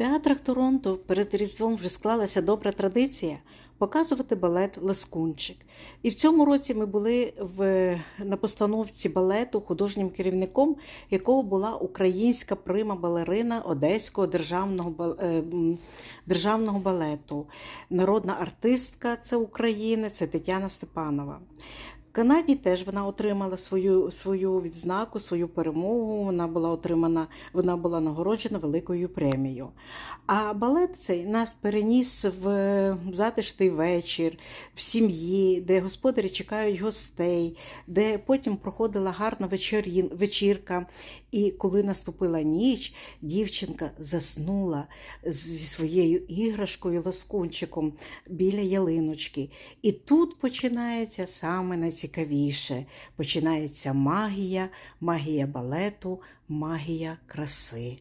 театрах Торонто перед Різдвом вже склалася добра традиція показувати балет Ласкунчик. І в цьому році ми були в, на постановці балету художнім керівником, якого була українська прима балерина Одеського державного, е, державного балету. Народна артистка це України, це Тетяна Степанова. Канаді теж вона отримала свою, свою відзнаку, свою перемогу. Вона була отримана, вона була нагороджена великою премією. А балет цей нас переніс в затишний вечір, в сім'ї, де господарі чекають гостей, де потім проходила гарна вечір вечірка. І коли наступила ніч, дівчинка заснула зі своєю іграшкою лоскунчиком біля ялиночки. І тут починається саме найцікавіше. Починається магія, магія балету, магія краси.